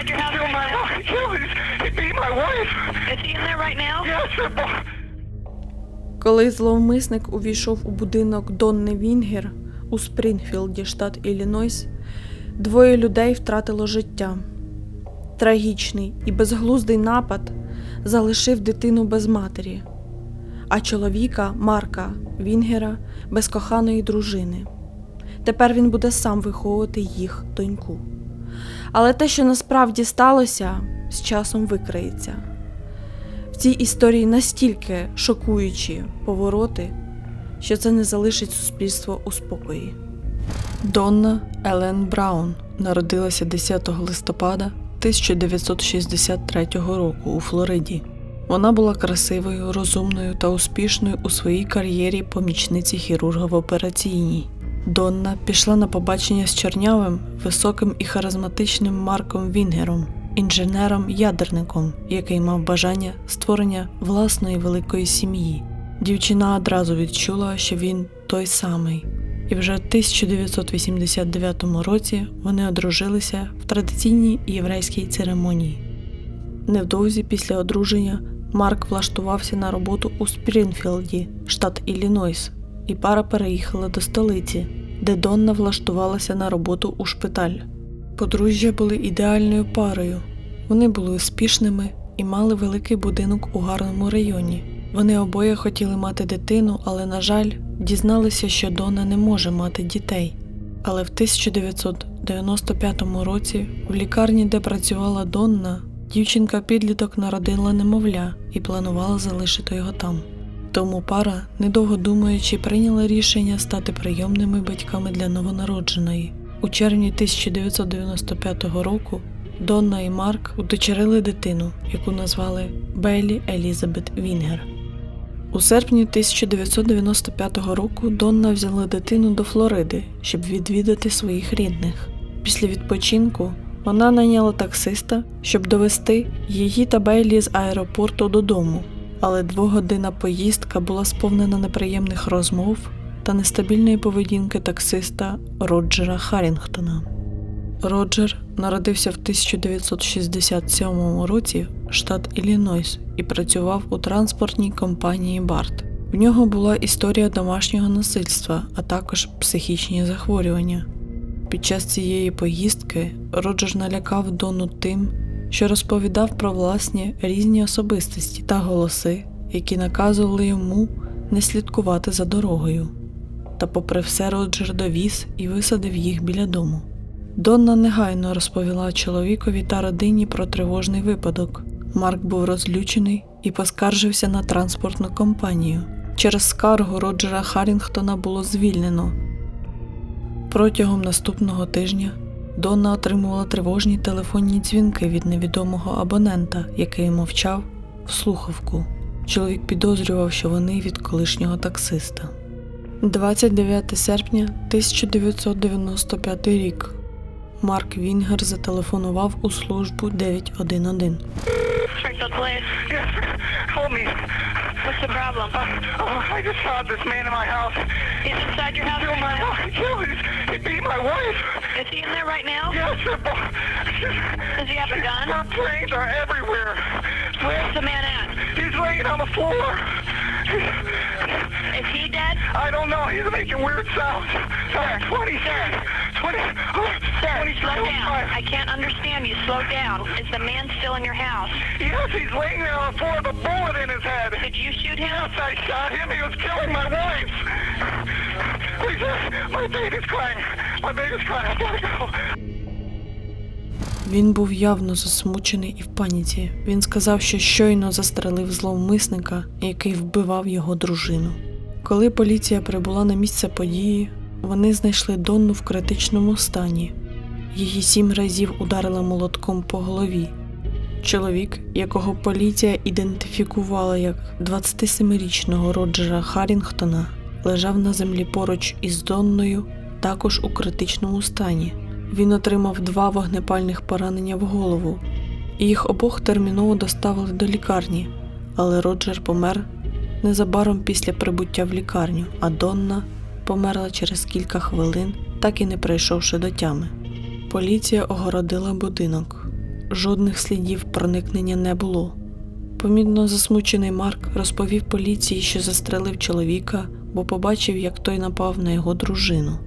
inside your house Kill right my. Kill he beat my wife. Is he in there right now? Yes. Коли зловмисник увійшов у будинок Донни Вінгер у Спрінгфілді, штат Іллінойс, двоє людей втратило життя. Трагічний і безглуздий напад залишив дитину без матері, а чоловіка Марка Вінгера без коханої дружини. Тепер він буде сам виховувати їх доньку. Але те, що насправді сталося, з часом викриється. В цій історії настільки шокуючі повороти, що це не залишить суспільство у спокої. Донна Елен Браун народилася 10 листопада 1963 року у Флориді. Вона була красивою, розумною та успішною у своїй кар'єрі помічниці хірурга в операційній. Донна пішла на побачення з чорнявим, високим і харизматичним Марком Вінгером, інженером-ядерником, який мав бажання створення власної великої сім'ї. Дівчина одразу відчула, що він той самий, і вже в 1989 році вони одружилися в традиційній єврейській церемонії. Невдовзі після одруження Марк влаштувався на роботу у Спрінфілді, штат Іллінойс, і пара переїхала до столиці, де Донна влаштувалася на роботу у шпиталь. Подружжя були ідеальною парою. Вони були успішними і мали великий будинок у гарному районі. Вони обоє хотіли мати дитину, але, на жаль, дізналися, що Донна не може мати дітей. Але в 1995 році в лікарні, де працювала Донна, дівчинка-підліток народила немовля і планувала залишити його там. Тому пара, недовго думаючи, прийняла рішення стати прийомними батьками для новонародженої. У червні 1995 року Донна і Марк удочерили дитину, яку назвали Беллі Елізабет Вінгер. У серпні 1995 року Донна взяла дитину до Флориди, щоб відвідати своїх рідних. Після відпочинку вона найняла таксиста, щоб довести її та Бейлі з аеропорту додому. Але двогодинна поїздка була сповнена неприємних розмов та нестабільної поведінки таксиста Роджера Харрінгтона. Роджер народився в 1967 році, штат Іллінойс, і працював у транспортній компанії Барт. В нього була історія домашнього насильства, а також психічні захворювання. Під час цієї поїздки Роджер налякав Дону тим, що розповідав про власні різні особистості та голоси, які наказували йому не слідкувати за дорогою. Та, попри все, Роджер довіз і висадив їх біля дому. Донна негайно розповіла чоловікові та родині про тривожний випадок. Марк був розлючений і поскаржився на транспортну компанію. Через скаргу Роджера Харрінгтона було звільнено. Протягом наступного тижня Донна отримувала тривожні телефонні дзвінки від невідомого абонента, який мовчав в слухавку. Чоловік підозрював, що вони від колишнього таксиста. 29 серпня 1995 рік. Марк Вінгер зателефонував у службу 911. Springfield Police. Yes, help me. What's the problem? Uh, oh, I just found this man in my house. He's inside your house Kill right my wife. He beat my wife. Is he in there right now? Yes, they're. Does he have a gun? Her brains are everywhere. Where's the man at? He's laying on the floor. Is he dead? I don't know. He's making weird sounds. Uh, 20, Sir. 20, oh, Sir, 20, slow down. I can't understand you. Slow down. Is the man still in your house? Yes, he's laying there on the floor with a bullet in his head. Did you shoot him? Yes, I shot him. He was killing my wife. Please, my baby's crying. Він був явно засмучений і в паніці. Він сказав, що щойно застрелив зловмисника, який вбивав його дружину. Коли поліція прибула на місце події, вони знайшли Донну в критичному стані. Її сім разів ударили молотком по голові. Чоловік, якого поліція ідентифікувала як 27-річного Роджера Харрінгтона, лежав на землі поруч із Донною, також у критичному стані. Він отримав два вогнепальних поранення в голову, їх обох терміново доставили до лікарні, але Роджер помер незабаром після прибуття в лікарню, а Донна померла через кілька хвилин, так і не прийшовши до тями. Поліція огородила будинок. жодних слідів проникнення не було. Помітно засмучений Марк розповів поліції, що застрелив чоловіка, бо побачив, як той напав на його дружину.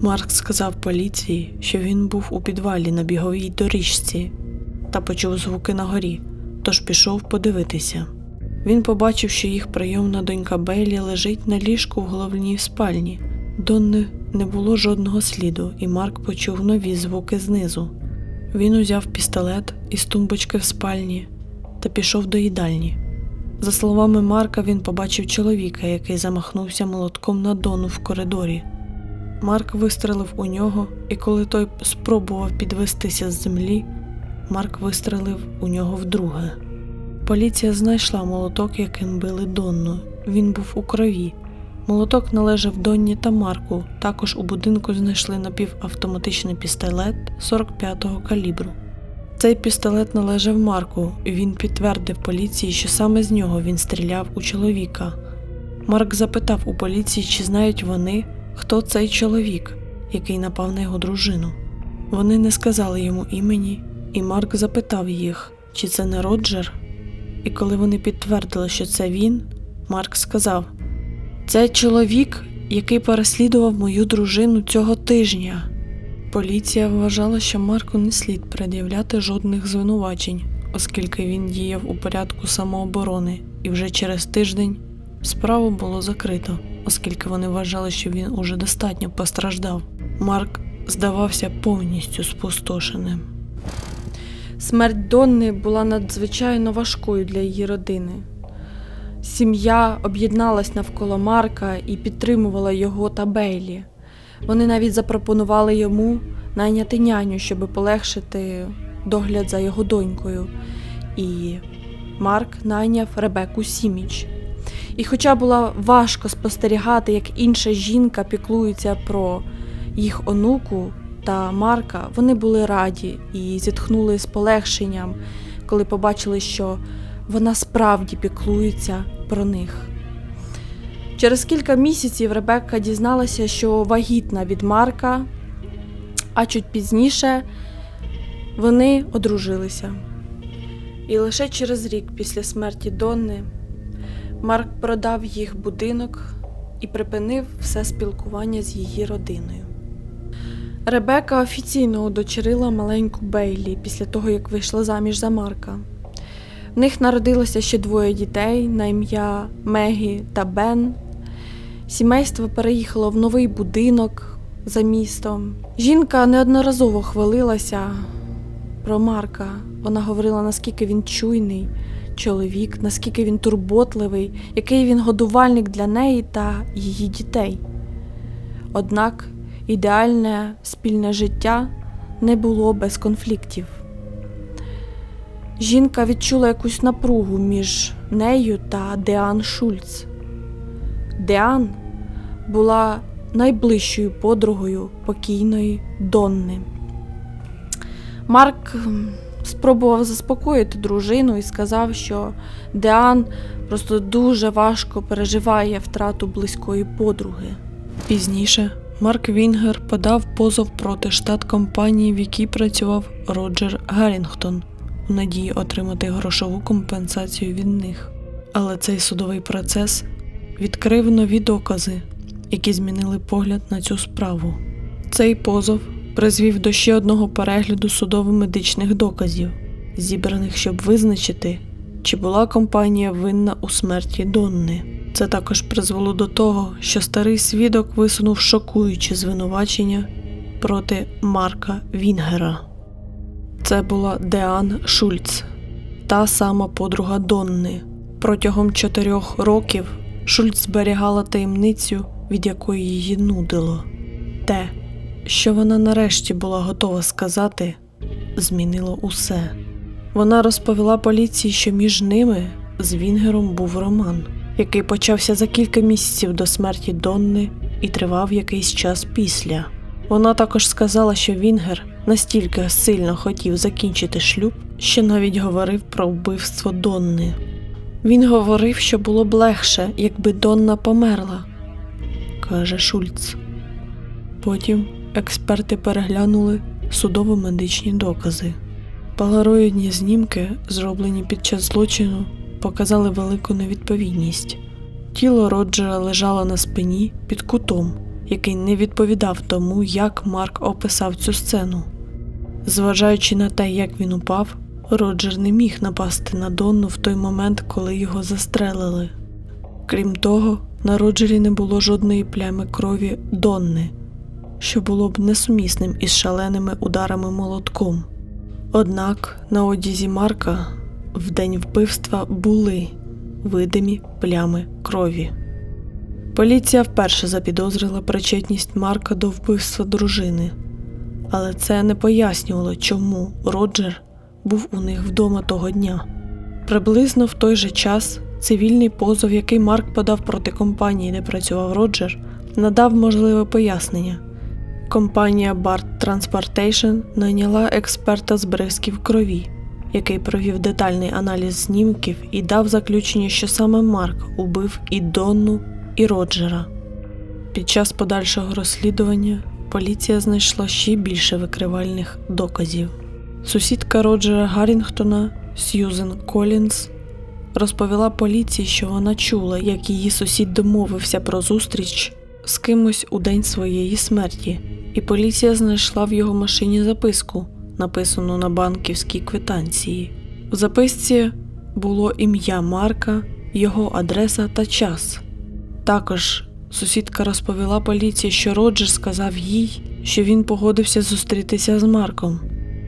Марк сказав поліції, що він був у підвалі на біговій доріжці та почув звуки на горі, тож пішов подивитися. Він побачив, що їх прийомна донька Бейлі лежить на ліжку в головній спальні. Донни не було жодного сліду, і Марк почув нові звуки знизу. Він узяв пістолет із тумбочки в спальні та пішов до їдальні. За словами Марка, він побачив чоловіка, який замахнувся молотком на Дону в коридорі. Марк вистрелив у нього, і коли той спробував підвестися з землі, Марк вистрелив у нього вдруге. Поліція знайшла молоток, яким били Донну. Він був у крові. Молоток належав Донні та Марку. Також у будинку знайшли напівавтоматичний пістолет 45-го калібру. Цей пістолет належав Марку, і він підтвердив поліції, що саме з нього він стріляв у чоловіка. Марк запитав у поліції, чи знають вони, хто цей чоловік, який напав на його дружину. Вони не сказали йому імені, і Марк запитав їх, чи це не Роджер. І коли вони підтвердили, що це він, Марк сказав: Це чоловік, який переслідував мою дружину цього тижня. Поліція вважала, що Марку не слід пред'являти жодних звинувачень, оскільки він діяв у порядку самооборони, і вже через тиждень справу було закрито, оскільки вони вважали, що він уже достатньо постраждав. Марк здавався повністю спустошеним. Смерть Донни була надзвичайно важкою для її родини. Сім'я об'єдналась навколо Марка і підтримувала його та Бейлі. Вони навіть запропонували йому найняти няню, щоб полегшити догляд за його донькою. І Марк найняв Ребеку Сіміч. І хоча було важко спостерігати, як інша жінка піклується про їх онуку та Марка, вони були раді і зітхнули з полегшенням, коли побачили, що вона справді піклується про них. Через кілька місяців Ребекка дізналася, що вагітна від Марка, а чуть пізніше вони одружилися. І лише через рік після смерті Донни Марк продав їх будинок і припинив все спілкування з її родиною. Ребека офіційно удочерила маленьку Бейлі після того, як вийшла заміж за Марка. В них народилося ще двоє дітей на ім'я Мегі та Бен. Сімейство переїхало в новий будинок за містом. Жінка неодноразово хвалилася про Марка. Вона говорила, наскільки він чуйний чоловік, наскільки він турботливий, який він годувальник для неї та її дітей. Однак ідеальне спільне життя не було без конфліктів. Жінка відчула якусь напругу між нею та Деан Шульц. Деан була найближчою подругою покійної Донни. Марк спробував заспокоїти дружину і сказав, що Деан просто дуже важко переживає втрату близької подруги. Пізніше Марк Вінгер подав позов проти штат компанії, в якій працював Роджер Гаррінгтон, у надії отримати грошову компенсацію від них. Але цей судовий процес відкрив нові докази, які змінили погляд на цю справу. Цей позов призвів до ще одного перегляду судово-медичних доказів, зібраних, щоб визначити, чи була компанія винна у смерті Донни. Це також призвело до того, що старий свідок висунув шокуючі звинувачення проти Марка Вінгера. Це була Деан Шульц, та сама подруга Донни. Протягом чотирьох років Шульц зберігала таємницю, від якої її нудило. Те, що вона нарешті була готова сказати, змінило усе. Вона розповіла поліції, що між ними з Вінгером був роман, який почався за кілька місяців до смерті Донни і тривав якийсь час після. Вона також сказала, що Вінгер настільки сильно хотів закінчити шлюб, що навіть говорив про вбивство Донни. Він говорив, що було б легше, якби Донна померла, каже Шульц. Потім експерти переглянули судово-медичні докази. Полароїдні знімки, зроблені під час злочину, показали велику невідповідність. Тіло Роджера лежало на спині під кутом, який не відповідав тому, як Марк описав цю сцену. Зважаючи на те, як він упав, Роджер не міг напасти на Донну в той момент, коли його застрелили. Крім того, на Роджері не було жодної плями крові Донни, що було б несумісним із шаленими ударами молотком. Однак на одязі Марка в день вбивства були видимі плями крові. Поліція вперше запідозрила причетність Марка до вбивства дружини, але це не пояснювало, чому Роджер був у них вдома того дня. Приблизно в той же час цивільний позов, який Марк подав проти компанії, де працював Роджер, надав можливе пояснення. Компанія BART Transportation найняла експерта з бризків крові, який провів детальний аналіз знімків і дав заключення, що саме Марк убив і Донну, і Роджера. Під час подальшого розслідування поліція знайшла ще більше викривальних доказів. Сусідка Роджера Гаррінгтона Сьюзен Колінс розповіла поліції, що вона чула, як її сусід домовився про зустріч з кимось у день своєї смерті, і поліція знайшла в його машині записку, написану на банківській квитанції. В записці було ім'я Марка, його адреса та час. Також сусідка розповіла поліції, що Роджер сказав їй, що він погодився зустрітися з Марком,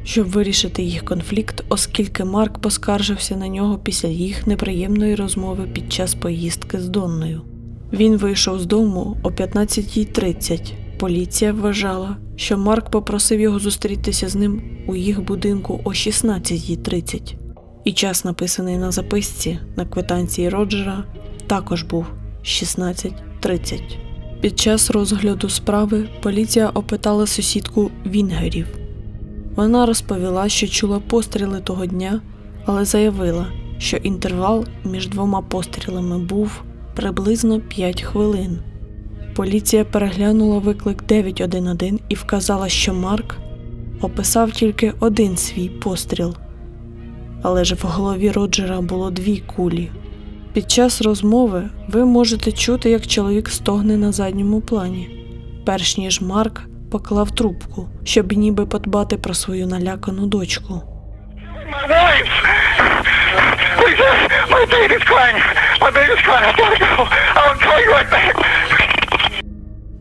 щоб вирішити їх конфлікт, оскільки Марк поскаржився на нього після їх неприємної розмови під час поїздки з Донною. Він вийшов з дому о 15.30. Поліція вважала, що Марк попросив його зустрітися з ним у їх будинку о 16.30. І час, написаний на записці на квитанції Роджера, також був 16.30. Під час розгляду справи поліція опитала сусідку Вінгерів. Вона розповіла, що чула постріли того дня, але заявила, що інтервал між двома пострілами був приблизно 5 хвилин. Поліція переглянула виклик 911 і вказала, що Марк описав тільки один свій постріл, але ж в голові Роджера було дві кулі. Під час розмови ви можете чути, як чоловік стогне на задньому плані, перш ніж Марк поклав трубку, щоб ніби подбати про свою налякану дочку. My baby's crying. My baby's crying. I gotta go. I'll call you right back.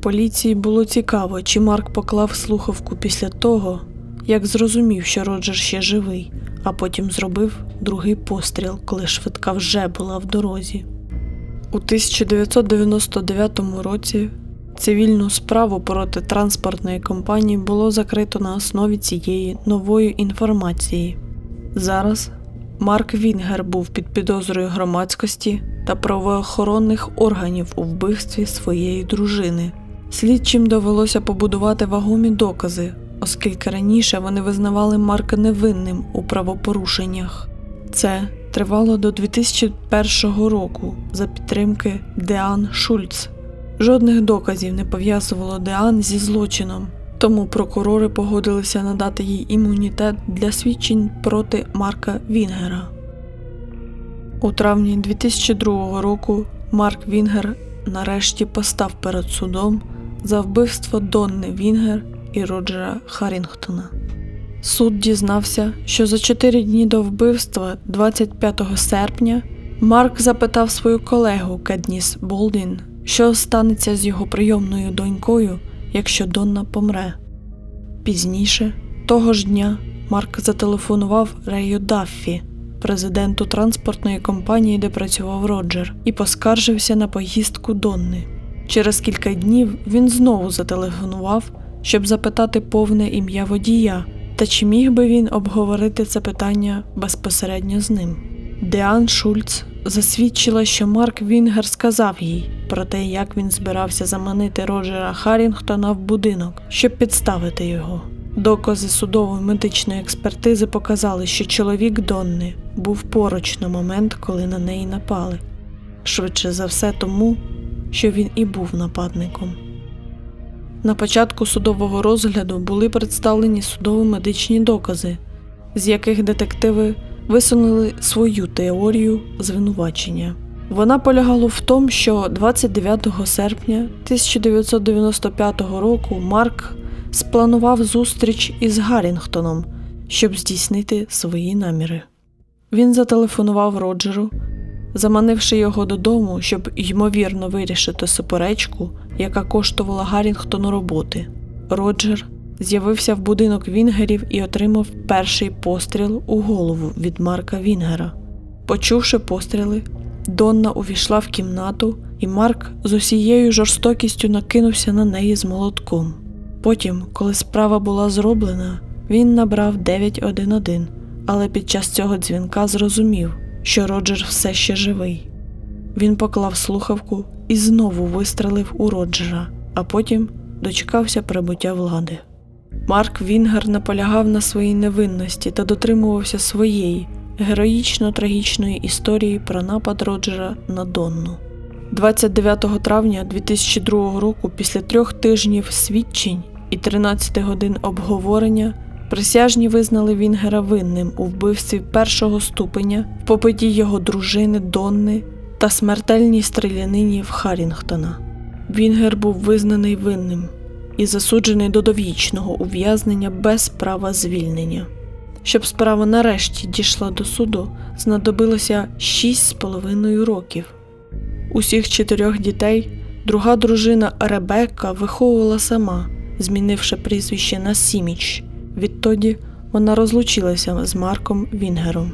Поліції було цікаво, чи Марк поклав слухавку після того, як зрозумів, що Роджер ще живий, а потім зробив другий постріл, коли швидка вже була в дорозі. У 1999 році цивільну справу проти транспортної компанії було закрито на основі цієї нової інформації. Зараз Марк Вінгер був під підозрою громадськості та правоохоронних органів у вбивстві своєї дружини. Слідчим довелося побудувати вагомі докази, оскільки раніше вони визнавали Марка невинним у правопорушеннях. Це тривало до 2001 року за підтримки Деан Шульц. Жодних доказів не пов'язувало Деан зі злочином, тому прокурори погодилися надати їй імунітет для свідчень проти Марка Вінгера. У травні 2002 року Марк Вінгер нарешті постав перед судом за вбивство Донни Вінгер і Роджера Харрінгтона. Суд дізнався, що за чотири дні до вбивства, 25 серпня, Марк запитав свою колегу Кедніс Болдін, що станеться з його прийомною донькою, якщо Донна помре. Пізніше, того ж дня, Марк зателефонував Рею Даффі, президенту транспортної компанії, де працював Роджер, і поскаржився на поїздку Донни. Через кілька днів він знову зателефонував, щоб запитати повне ім'я водія та чи міг би він обговорити це питання безпосередньо з ним. Деан Шульц засвідчила, що Марк Вінгер сказав їй про те, як він збирався заманити Роджера Харрінгтона в будинок, щоб підставити його. Докази судової медичної експертизи показали, що чоловік Донни був поруч на момент, коли на неї напали. Швидше за все тому, що він і був нападником. На початку судового розгляду були представлені судово-медичні докази, з яких детективи висунули свою теорію звинувачення. Вона полягала в тому, що 29 серпня 1995 року Марк спланував зустріч із Гаррінгтоном, щоб здійснити свої наміри. Він зателефонував Роджеру, заманивши його додому, щоб ймовірно вирішити суперечку, яка коштувала Гаррінгтону роботи. Роджер з'явився в будинок Вінгерів і отримав перший постріл у голову від Марка Вінгера. Почувши постріли, Донна увійшла в кімнату, і Марк з усією жорстокістю накинувся на неї з молотком. Потім, коли справа була зроблена, він набрав 911, але під час цього дзвінка зрозумів, що Роджер все ще живий. Він поклав слухавку і знову вистрелив у Роджера, а потім дочекався прибуття влади. Марк Вінгер наполягав на своїй невинності та дотримувався своєї героїчно трагічної історії про напад Роджера на Донну. 29 травня 2002 року, після трьох тижнів свідчень і 13 годин обговорення, присяжні визнали Вінгера винним у вбивстві першого ступеня, в побитті його дружини Донни та смертельній стрілянині в Харрінгтона. Вінгер був визнаний винним і засуджений до довічного ув'язнення без права звільнення. Щоб справа нарешті дійшла до суду, знадобилося 6,5 років. Усіх чотирьох дітей друга дружина Ребекка виховувала сама, змінивши прізвище на Сіміч. Відтоді вона розлучилася з Марком Вінгером.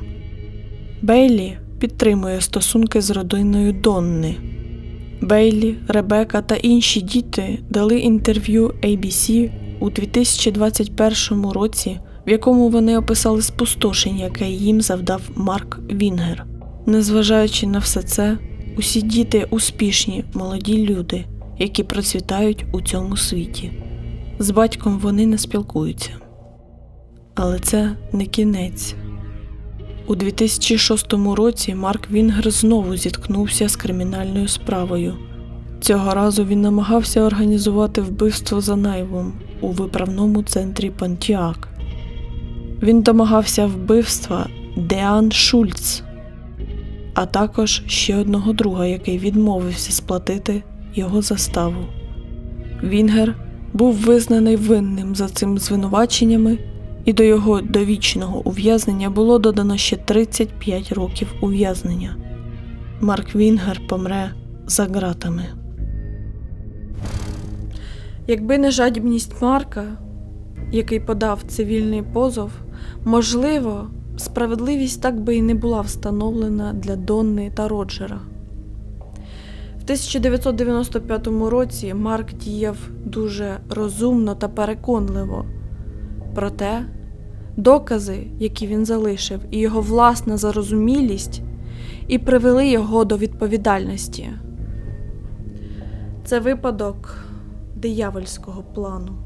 Бейлі підтримує стосунки з родиною Донни. Бейлі, Ребека та інші діти дали інтерв'ю ABC у 2021 році, в якому вони описали спустошення, яке їм завдав Марк Вінгер. Незважаючи на все це, усі діти успішні молоді люди, які процвітають у цьому світі. З батьком вони не спілкуються. Але це не кінець. У 2006 році Марк Вінгер знову зіткнувся з кримінальною справою. Цього разу він намагався організувати вбивство за наймом у виправному центрі Пантіак. Він домагався вбивства Деан Шульц, а також ще одного друга, який відмовився сплатити його заставу. Вінгер був визнаний винним за цим звинуваченнями, і до його довічного ув'язнення було додано ще 35 років ув'язнення. Марк Вінгер помре за ґратами. Якби не жадібність Марка, який подав цивільний позов, можливо, справедливість так би і не була встановлена для Донни та Роджера. В 1995 році Марк діяв дуже розумно та переконливо. Проте докази, які він залишив, і його власна зарозумілість і привели його до відповідальності. Це випадок диявольського плану.